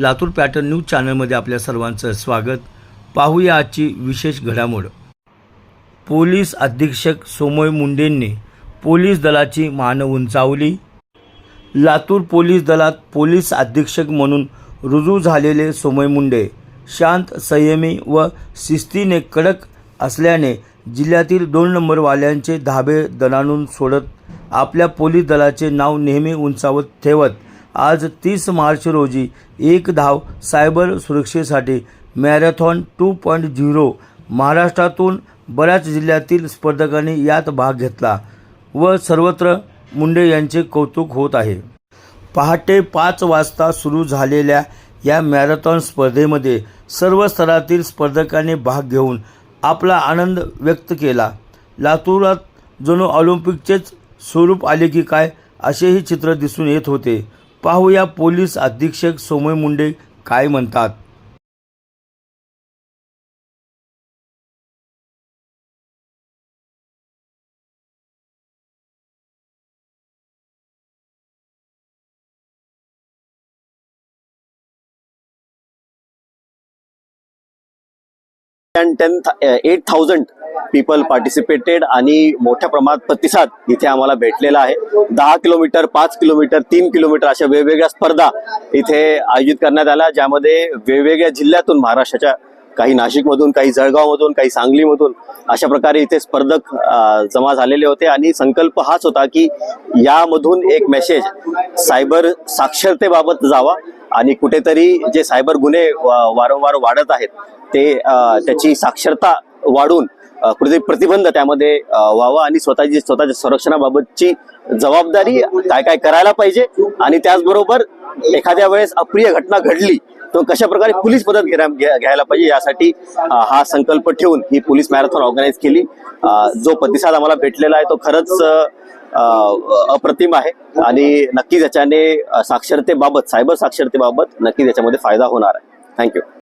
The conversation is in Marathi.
लातूर पॅटर्न न्यूज चॅनलमध्ये आपल्या सर्वांचं स्वागत. पाहूया आजची विशेष घडामोड. पोलीस अधीक्षक सोमय मुंडेंनी पोलीस दलाची मान उंचावली. लातूर पोलीस दलात पोलीस अधीक्षक म्हणून रुजू झालेले सोमय मुंडे शांत संयमी व शिस्तीने कडक असल्याने जिल्ह्यातील दोन नंबरवाल्यांचे धाबे दणाणून सोडत आपल्या पोलीस दलाचे नाव नेहमी उंचावत ठेवत आज तीस मार्च रोजी एक धाव सायबर सुरक्षेसाठी मॅरेथॉन टू पॉईंट झिरो महाराष्ट्रातून बऱ्याच जिल्ह्यातील स्पर्धकांनी यात भाग घेतला व सर्वत्र मुंडे यांचे कौतुक होत आहे. पहाटे पाच वाजता सुरू झालेल्या या मॅरेथॉन स्पर्धेमध्ये सर्व स्तरातील स्पर्धकांनी भाग घेऊन आपला आनंद व्यक्त केला. लातूरात जणू ऑलिम्पिकचेच स्वरूप आले की काय असेही चित्र दिसून येत होते. पाहूया पोलीस अधीक्षक सोमय मुंडे काय म्हणतात. And ten eight thousand people participated आणि मोठ्या प्रमाणात प्रतिसाद इथे आम्हाला भेटलेला आहे. दहा किलोमीटर पाच किलोमीटर तीन किलोमीटर अशा वेगवेगळ्या स्पर्धा इथे आयोजित करण्यात आल्या ज्यामध्ये वेगवेगळ्या जिल्ह्यातून महाराष्ट्राच्या काही नाशिकमधून काही जळगावमधून काही सांगलीमधून अशा प्रकारे इथे स्पर्धक जमा झालेले होते आणि संकल्प हाच होता की यामधून एक मेसेज सायबर साक्षरतेबाबत जावा आणि कुठेतरी जे सायबर गुन्हे वारंवार वाढत आहेत ते त्याची साक्षरता वाढून कुठेतरी प्रतिबंध त्यामध्ये व्हावा आणि स्वतःची स्वतःच्या संरक्षणाबाबतची जबाबदारी काय काय करायला पाहिजे आणि त्याचबरोबर एखाद्या वेळेस अप्रिय घटना घडली तो कशा प्रकारे पोलीस मदत घ्यायला पाहिजे यासाठी हा संकल्प ठेवून ही पोलीस मॅरेथॉन ऑर्गनाईज केली. जो प्रतिसाद आम्हाला भेटलेला आहे तो खरंच अप्रतिम आहे. आणि नक्कीच याच्याने साक्षरतेबाबत सायबर साक्षरतेबाबत नक्कीच याच्यामध्ये फायदा होणार आहे. थँक्यू